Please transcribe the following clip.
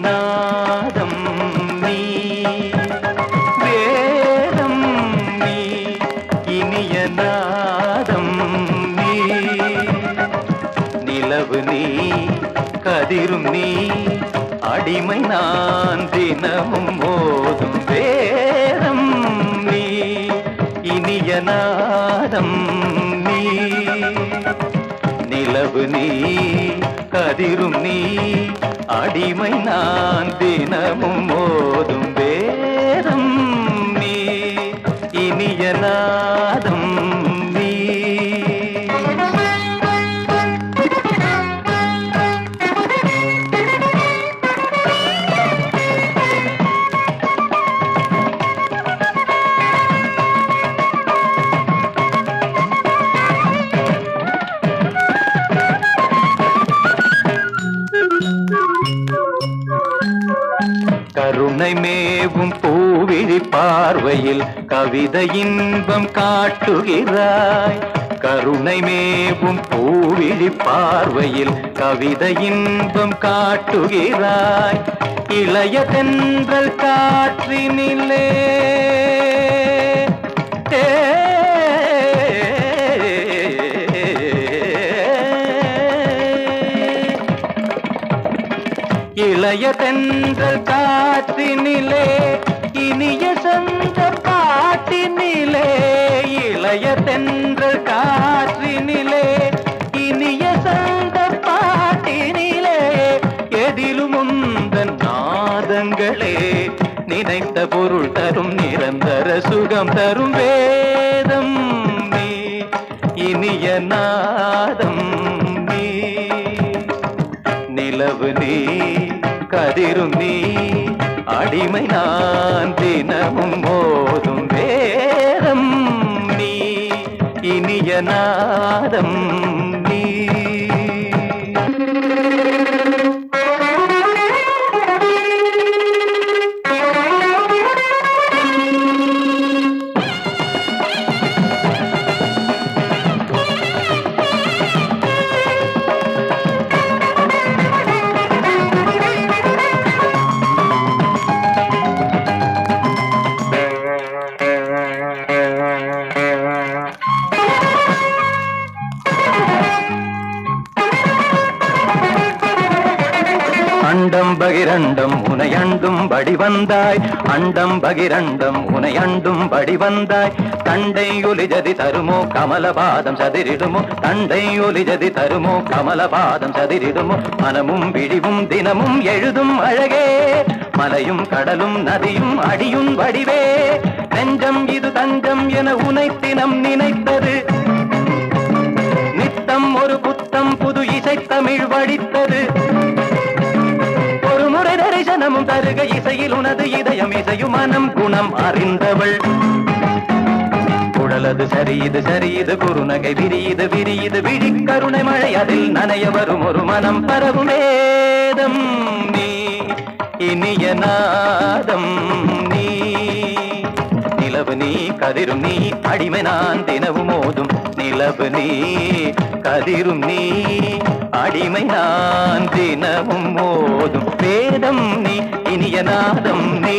நாதம் நீ வேதம் நீ இனிய நாதம் நீ. நிலவு நீ கதிரும் நீ அடிமை நான் தினமும் போதும் வேதம் நீ இனிய நாதம் நீ. நிலவு நீ கதிரும் நீ அடிமை நான் தினமும் மோதும் கருணை மேவும் பூவிழி பார்வையில் கவிதை இன்பம் காட்டுகிறாய். கருணை மேவும் பூவிழி பார்வையில் கவிதை இன்பம் காட்டுகிறாய். இளைய தென்றல் காற்றினிலே இளைய தென்றல் காற்றினிலே இனிய சந்த பாட்டினிலே இளைய தென்றல் காற்றினிலே இனிய சந்த பாட்டினிலே எதிலும் உந்தன் நாதங்களே நினைத்த பொருள் தரும் நிரந்தர சுகம் தரும் வேதம் நீ இனிய நாதம் நீ. நிலவு நீ கதிரும் நீ. அடிமை நான் தினமும் போதும் வேதம் நீ. இனிய நாதம் அண்டம் பகிரண்டம் உனையண்டும் படி வந்தாய் அண்டம் பகிரண்டம் உனையண்டும் படி வந்தாய் தண்டை ஒலிஜதி தருமோ கமலபாதம் சதிரிடுமோ. தண்டை ஒலிஜதி தருமோ கமலபாதம் சதிரிடுமோ. மனமும் விழிவும் தினமும் எழுதும் அழகே. மலையும் கடலும் நதியும் அடியும் வடிவே. நெஞ்சம் இது தஞ்சம் என உனைத்தினம் நினைத்தது. நித்தம் ஒரு புத்தம் புது இசை தமிழ் வடித்தது. தருக இசையில் உனது இதயம் இசையும் மனம் குணம் அறிந்தவள். குழலது சரி இது சரி இது குறுநகை விரியுது விரியுது விழி கருணை மழை அதில் நனைய வரும் ஒரு மனம் பரவும் வேதம் நீ இனிய நாதம் நீ. நிலவு நீ கதிரும் நீ அடிமை நான் தினவும் மோதும் நிலவு நீ கதிரும் நீ அடிமை நான் தினமும் மோதும் வேதம் நீ இனிய நாதம் நீ